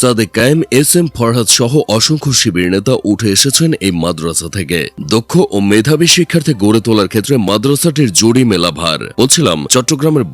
সাদেক কায়েম S M Farhad সহ অসংখ্য শিবির নেতা উঠে এসেছেন এই মাদ্রাসা থেকে। দক্ষ ও মেধাবী শিক্ষার্থী গড়ে তোলার ক্ষেত্রে মাদ্রাসাটির জুড়ি মেলা ভার বলছিলাম, চট্টগ্রামের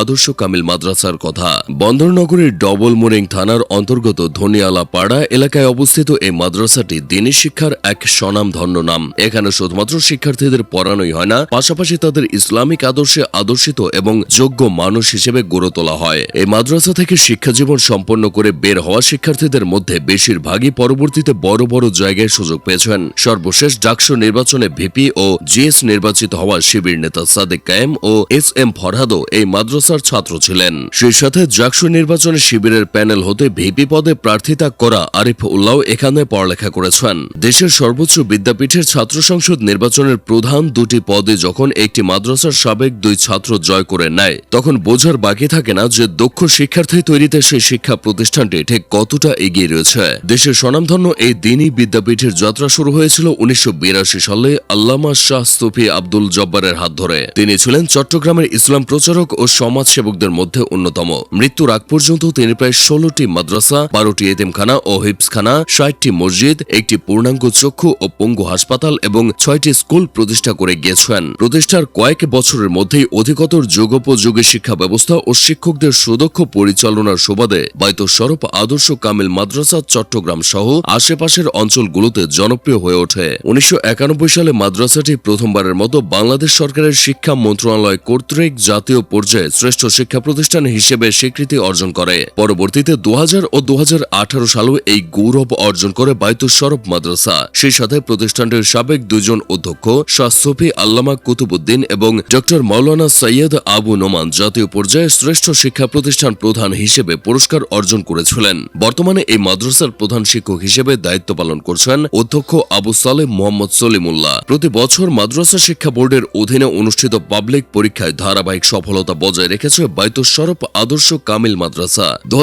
আদর্শ কামিল মাদ্রাসার কথা। বন্দরনগরীর ডবল মোরিং থানার অন্তর্গত ধনিয়ালা পাড়া এলাকায় অবস্থিত এই মাদ্রাসাটি দিনী শিক্ষার এক স্বনামধন্য নাম। এখানে শুধুমাত্র শিক্ষার্থীদের পড়ানোই হয় না, পাশাপাশি তাদের ইসলামিক আদর্শে আদর্শিত এবং যোগ্য মানুষ হিসেবে গড়ে তোলা হয়। এই মাদ্রাসা থেকে শিক্ষাজীবন সম্পন্ন করে বের হওয়া শিক্ষার্থীদের মধ্যে বেশিরভাগই পরবর্তীতে বড় বড় জায়গায় সুযোগ পেয়েছেন। সর্বশেষ ডাকসু নির্বাচনে ভিপি ও জিএস নির্বাচিত হওয়া শিবির নেতা সাদেক কায়েম ও এস এম ফরহাদও এই মাদ্রাসার ছাত্র ছিলেন। সেই সাথে জাকসু নির্বাচনে শিবিরের প্যানেল হতে ভিপি পদে প্রার্থিতা করা আরিফ উল্লাহ এখানে পড়ালেখা করেছেন। দেশের সর্বোচ্চ বিদ্যাপীঠের ছাত্র সংসদ নির্বাচনের প্রধান দুটি পদে যখন একটি মাদ্রাসার সাবেক দুই ছাত্র জয় করে নেয়, তখন বোঝার বাকি থাকে না যে দক্ষ শিক্ষার্থী তৈরিতে সেই শিক্ষা প্রতিষ্ঠানটি ঠিক কতটা এগিয়ে রয়েছে। দেশের স্বনামধন্য এই দিনই বিদ্যাপীঠের যাত্রা শুরু হয়েছিল উনিশশো বিরাশি সালে আল্লামা শাহ সুফি আব্দুল জব্বারের হাত ধরে। তিনি ছিলেন চট্টগ্রামের ইসলাম প্রচারক ও সমাজসেবকদের মধ্যে অন্যতম। মৃত্যুর আগ পর্যন্ত তিনি প্রায় ষোলোটি মাদ্রাসা, বারোটি এতিমখানা ও হিপসখানা ষাটটি মসজিদ, একটি পূর্ণাঙ্গ চক্ষু ও পঙ্গু হাসপাতাল এবং ছয়টি স্কুল প্রতিষ্ঠা করে গিয়েছেন। প্রতিষ্ঠার কয়েক বছরের মধ্যেই অধিকতর যুগোপযোগী শিক্ষা ব্যবস্থা ও শিক্ষকদের সুদক্ষ পরিচালনার সুবাদে বাইত সরব আদর্শ কামিল মাদ্রাসা চট্টগ্রাম সহ আশেপাশের অঞ্চলগুলোতে জনপ্রিয় হয়ে ওঠে। উনিশশো সালে মাদ্রাসাটি প্রথমবারের মতো বাংলাদেশ সরকারের শিক্ষা মন্ত্রণালয় কর্তৃক জাতীয় পর্যায়ে শ্রেষ্ঠ শিক্ষা প্রতিষ্ঠান হিসেবে স্বীকৃতি অর্জন করে। পরবর্তীতে দু ও দু সালেও এই গৌরব অর্জন করে সরব মাদ্রাসা। সেই সাথে প্রতিষ্ঠানটির সাবেক দুজন অধ্যক্ষ শাহ সফি আল্লামা কুতুবুদ্দিন এবং ডক্টর মৌলানা সৈয়দ আবু নোমান জাতীয় পর্যায়ে শ্রেষ্ঠ শিক্ষা প্রতিষ্ঠান প্রধান হিসেবে পুরস্কার অর্জন করেছিলেন বর্তমানে এই মাদ্রাসার প্রধান শিক্ষক হিসেবে দায়িত্ব পালন করছেন অধ্যক্ষ আবু সালেম মোহাম্মদ সলিমুল্লাহ। প্রতি বছর মাদ্রাসা শিক্ষা বোর্ডের অধীনে অনুষ্ঠিত পাবলিক পরীক্ষায় ধারাবাহিক সফলতা বজায় রেখেছে বাইতুল সরব আদর্শ কামিল মাদ্রাসা। দু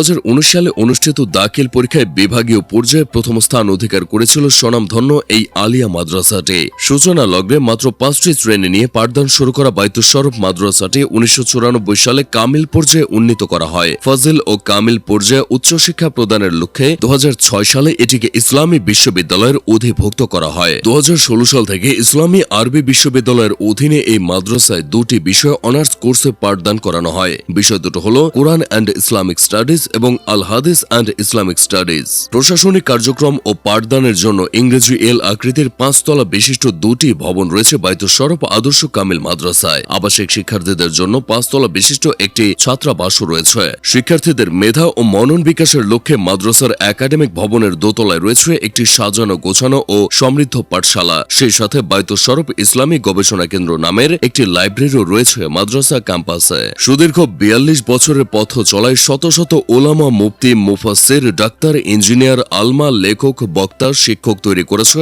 সালে অনুষ্ঠিত দাখিল পরীক্ষায় বিভাগীয় পর্যায়ে প্রথম স্থান অধিকার করেছিল স্বনামধন্য এই আলিয়া মাদ্রাসাটি। সূচনা লগ্নে মাত্র পাঁচটি শ্রেণি নিয়ে পাঠদান শুরু করা বাইতুল সরব মাদ্রাসাটি উনিশশো চুরানব্বই সালে কামিল পর্যায়ে উন্নীত করা হয়। ফজিল ও কামিল পর্যায়ে উচ্চশিক্ষা প্রদানের লক্ষ্যে দু হাজার ছয় সালে এটিকে ইসলামী বিশ্ববিদ্যালয়ের অধিভুক্ত করা হয়। দু হাজার ষোলো সাল থেকে ইসলামী আরবি বিশ্ববিদ্যালয়ের অধীনে এই মাদ্রাসায় দুটি বিষয় অনার্স কোর্সে পাঠদান করানো হয়। বিষয় দুটো হল কোরআন অ্যান্ড ইসলামিক স্টাডিজ এবং আল হাদিস অ্যান্ড ইসলামিক স্টাডিজ। প্রশাসনিক কার্যক্রম ও পাঠদানের জন্য ইংরেজি এল আকৃতির পাঁচতলা বিশিষ্ট দুটি ভবন রয়েছে বাইতুল সরব আদর্শ কামিল মাদ্রাসায়। আবাসিক শিক্ষার্থীদের জন্য পাঁচতলা বিশিষ্ট একটি ছাত্রাবাসও রয়েছে। শিক্ষার্থীদের মেধা ও মনন বিকাশের লক্ষ্যে মাদ্রাসার একাডেমিক ভবনের দোতলায় রয়েছে একটি সাজানো, গোছানো ও সমৃদ্ধ পাঠশালা। সেই সাথে সরব ইসলামী গবেষণা কেন্দ্র নামের একটি লাইব্রেরিও রয়েছে মাদ্রাসা ক্যাম্পাসে। সুদীর্ঘ বিয়াল্লিশ বছরের পথ চলায় শত শত ওলামা মুফতি মুফাসির ডাক্তার, ইঞ্জিনিয়ার, আলমা, লেখক, বক্তা, শিক্ষক তৈরি করেছে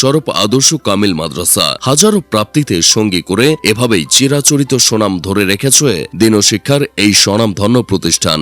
সরব আদর্শ কামিল মাদ্রাসা। হাজারো প্রাপ্তিতে সঙ্গী করে এভাবেই চিরাচরিত সুনাম ধরে রেখেছে দিন শিক্ষার এই স্বনামধন্য প্রতিষ্ঠান।